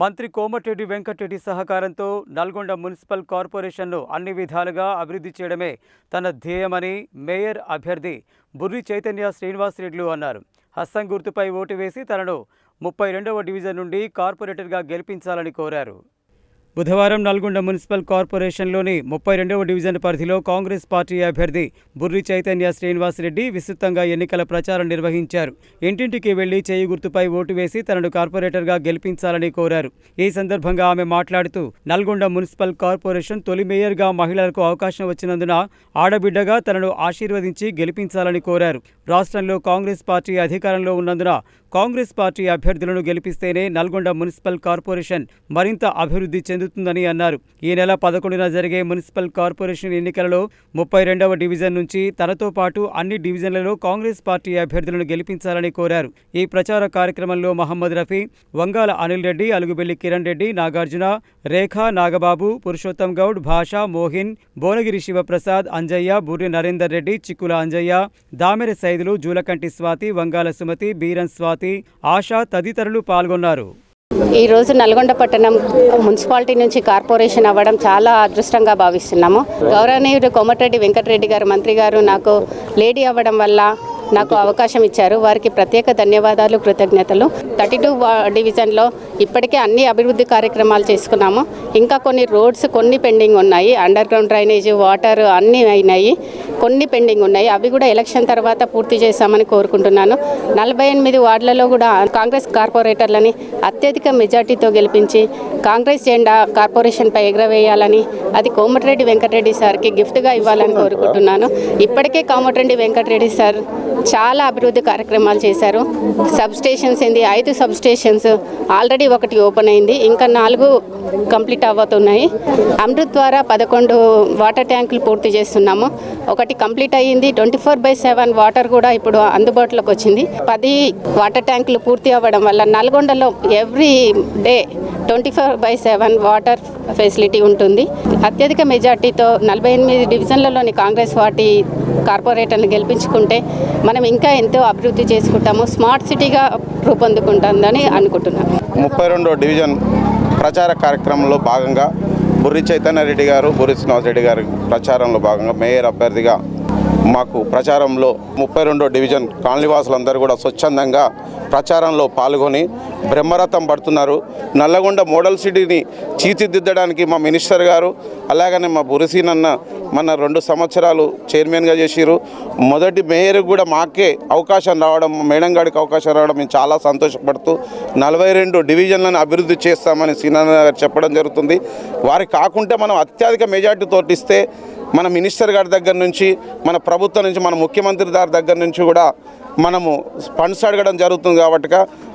మంత్రి కోమటిరెడ్డి వెంకటరెడ్డి సహకారంతో నల్గొండ మున్సిపల్ కార్పొరేషన్ను అన్ని విధాలుగా అభివృద్ధి చేయడమే తన ధ్యేయమని మేయర్ అభ్యర్థి బుర్రి చైతన్య శ్రీనివాసరెడ్లు అన్నారు. హస్తం గుర్తుపై ఓటు వేసి తనను ముప్పై రెండవ డివిజన్ నుండి కార్పొరేటర్గా గెలిపించాలని కోరారు. బుధవారం నల్గొండ మున్సిపల్ కార్పొరేషన్లోని ముప్పై రెండవ డివిజన్ పరిధిలో కాంగ్రెస్ పార్టీ అభ్యర్థి బుర్రి చైతన్య శ్రీనివాసరెడ్డి విస్తృతంగా ఎన్నికల ప్రచారం నిర్వహించారు. ఇంటింటికి వెళ్ళి చేయి గుర్తుపై ఓటు వేసి తనను కార్పొరేటర్గా గెలిపించాలని కోరారు. ఈ సందర్భంగా ఆమె మాట్లాడుతూ నల్గొండ మున్సిపల్ కార్పొరేషన్ తొలి మేయర్గా మహిళలకు అవకాశం వచ్చినందున ఆడబిడ్డగా తనను ఆశీర్వదించి గెలిపించాలని కోరారు. రాష్ట్రంలో కాంగ్రెస్ పార్టీ అధికారంలో ఉన్నందున కాంగ్రెస్ పార్టీ అభ్యర్థులను గెలిపిస్తేనే నల్గొండ మున్సిపల్ కార్పొరేషన్ మరింత అభివృద్ధి చెందుతుందని అన్నారు. ఈ నెల పదకొండున జరిగే మున్సిపల్ కార్పొరేషన్ ఎన్నికలలో ముప్పై రెండవ డివిజన్ నుంచి తనతో పాటు అన్ని డివిజన్లలో కాంగ్రెస్ పార్టీ అభ్యర్థులను గెలిపించాలని కోరారు. ఈ ప్రచార కార్యక్రమంలో మహమ్మద్ రఫీ వంగాల అనిల్ రెడ్డి అలుగుబెల్లి కిరణ్ రెడ్డి నాగార్జున రేఖా నాగబాబు పురుషోత్తం గౌడ్ భాష మోహిన్ భువనగిరి శివప్రసాద్ అంజయ్య బుర్రి నరేందర్ రెడ్డి చిక్కుల అంజయ్య దామెర సైదులు జూలకంటి స్వాతి వంగాల సుమతి బీరన్ స్వాతి ఆశా తదితరులు పాల్గొన్నారు. ఈ రోజు నల్గొండ పట్టణం మున్సిపాలిటీ నుంచి కార్పొరేషన్ అవ్వడం చాలా అదృష్టంగా భావిస్తున్నాము. గౌరవనీయుడు కోమటిరెడ్డి వెంకటరెడ్డి గారు మంత్రి గారు నాకు లేడీ అవ్వడం వల్ల నాకు అవకాశం ఇచ్చారు. వారికి ప్రత్యేక ధన్యవాదాలు కృతజ్ఞతలు. థర్టీ టూ డివిజన్లో ఇప్పటికే అన్ని అభివృద్ధి కార్యక్రమాలు చేసుకున్నాము. ఇంకా కొన్ని రోడ్స్ కొన్ని పెండింగ్ ఉన్నాయి. అండర్ గ్రౌండ్ డ్రైనేజ్ వాటర్ అన్నీ అయినాయి. కొన్ని పెండింగ్ ఉన్నాయి. అవి కూడా ఎలక్షన్ తర్వాత పూర్తి చేస్తామని కోరుకుంటున్నాను. నలభై ఎనిమిది వార్డులలో కూడా కాంగ్రెస్ కార్పొరేటర్లని అత్యధిక మెజార్టీతో గెలిపించి కాంగ్రెస్ జెండా కార్పొరేషన్పై ఎగరవేయాలని అది కోమటిరెడ్డి వెంకటరెడ్డి సార్కి గిఫ్ట్గా ఇవ్వాలని కోరుకుంటున్నాను. ఇప్పటికే కోమటిరెడ్డి వెంకటరెడ్డి సార్ చాలా అభివృద్ధి కార్యక్రమాలు చేశారు. సబ్ స్టేషన్స్ ఏంది? ఐదు సబ్ స్టేషన్స్ ఆల్రెడీ ఒకటి ఓపెన్ అయింది. ఇంకా నాలుగు కంప్లీట్ అవ్వతున్నాయి. అమృత్ ద్వారా పదకొండు వాటర్ ట్యాంకులు పూర్తి చేస్తున్నాము. ఒకటి కంప్లీట్ అయ్యింది. Twenty four by seven water కూడా ఇప్పుడు అందుబాటులోకి వచ్చింది. పది వాటర్ ట్యాంకులు పూర్తి అవ్వడం వల్ల నల్గొండలో every day twenty four by seven water facility ఉంటుంది. అత్యధిక మెజార్టీతో నలభై ఎనిమిది డివిజన్లలోని కాంగ్రెస్ పార్టీ కార్పొరేటర్ని గెలిపించుకుంటే మనం ఇంకా ఎంతో అభివృద్ధి చేసుకుంటాము స్మార్ట్ సిటీగా రూపొందుకుంటుందని అనుకుంటున్నాను. ముప్పై రెండో డివిజన్ ప్రచార కార్యక్రమంలో భాగంగా బుర్రి చైతన్య రెడ్డి గారు బుర్రి శ్రీనివాసరెడ్డి గారి ప్రచారంలో భాగంగా మేయర్ అభ్యర్థిగా మాకు ప్రచారంలో ముప్పై రెండో డివిజన్ కాలనీవాసులందరూ కూడా స్వచ్ఛందంగా ప్రచారంలో పాల్గొని బ్రహ్మరథం పడుతున్నారు. నల్లగొండ మోడల్ సిటీని తీర్చిదిద్దడానికి మా మినిస్టర్ గారు అలాగనే మా బురిసీనన్న మన రెండు సంవత్సరాలు చైర్మన్గా చేసిరు మొదటి మేయర్ కూడా మాకే అవకాశం రావడం మేడంగాడికి మేడం గారికి అవకాశం రావడం మేము చాలా సంతోషపడుతూ నలభై రెండు డివిజన్లను అభివృద్ధి చేస్తామని సీనారాయణ గారు చెప్పడం జరుగుతుంది. వారికి కాకుంటే మనం అత్యధిక మెజార్టీతో ఇస్తే మన మినిస్టర్ గారి దగ్గర నుంచి మన ప్రభుత్వం నుంచి మన ముఖ్యమంత్రి గారి దగ్గర నుంచి కూడా మనము ఫండ్స్ అడగడం జరుగుతుంది కాబట్టి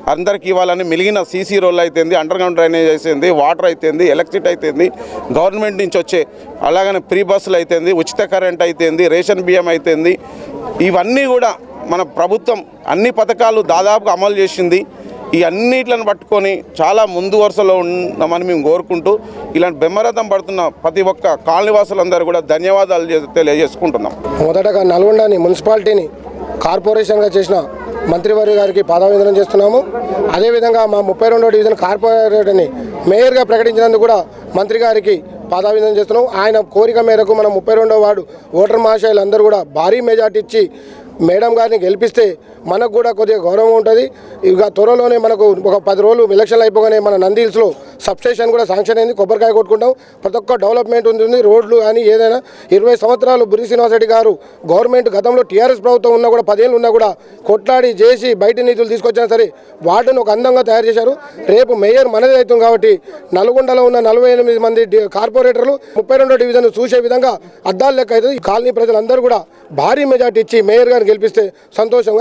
అందరికి ఇవ్వాలని మిలిగిన సీసీ రోల్ అయితేంది అండర్ గ్రౌండ్ డ్రైనేజ్ అయితేంది వాటర్ అయితేంది ఎలక్ట్రిసిటీ అయితేంది గవర్నమెంట్ నుంచి వచ్చే అలాగనే ఫ్రీ బస్సులు అయితేంది ఉచిత కరెంట్ అయితేంది రేషన్ బియ్యం అయితేంది ఇవన్నీ కూడా మన ప్రభుత్వం అన్ని పథకాలు దాదాపుగా అమలు చేసింది. ఈ అన్నిట్లను పట్టుకొని చాలా ముందు వరుసలో ఉన్నామని మేము కోరుకుంటూ ఇలాంటి బెమ్మరథం పడుతున్న ప్రతి ఒక్క కాలనివాసులందరూ కూడా ధన్యవాదాలు తెలియజేసుకుంటున్నాం. మొదటగా నల్గొండని మున్సిపాలిటీని కార్పొరేషన్గా చేసిన మంత్రివర్య గారికి పాదాభివందనం చేస్తున్నాము. అదేవిధంగా మా ముప్పై రెండో డివిజన్ కార్పొరేటర్ని మేయర్గా ప్రకటించినందుకు కూడా మంత్రి గారికి పాదాభివందనం చేస్తున్నాం ఆయన కోరిక మేరకు మనం ముప్పై రెండో వార్డు ఓటర్ మహాశయులందరూ కూడా భారీ మెజార్టీ ఇచ్చి మేడం గారిని గెలిపిస్తే మనకు కూడా కొద్దిగా గౌరవం ఉంటుంది. ఇక త్వరలోనే మనకు ఒక పది రోజులు ఎలక్షన్లు అయిపోగానే మన నందీల్స్లో సబ్స్టేషన్ కూడా శాంక్షన్ అయింది. కొబ్బరికాయ కొట్టుకుంటాం. ప్రతి ఒక్క డెవలప్మెంట్ ఉంటుంది రోడ్లు కానీ ఏదైనా ఇరవై సంవత్సరాలు బురి శ్రీనివాసరెడ్డి గారు గవర్నమెంట్ గతంలో టీఆర్ఎస్ ప్రభుత్వం ఉన్నా కూడా పదేళ్ళు ఉన్నా కూడా కొట్లాడి చేసి బయట నిధులు తీసుకొచ్చినా సరే వార్డును ఒక అందంగా తయారు చేశారు. రేపు మేయర్ మనదే అవుతుంది కాబట్టి నల్గొండలో ఉన్న నలభై ఎనిమిది మంది కార్పొరేటర్లు ముప్పై రెండో డివిజన్ చూసే విధంగా అద్దాలు లెక్క అవుతుంది. ఈ కాలనీ ప్రజలందరూ కూడా భారీ మెజార్టీ ఇచ్చి మేయర్ గారిని గెలిపిస్తే సంతోషంగా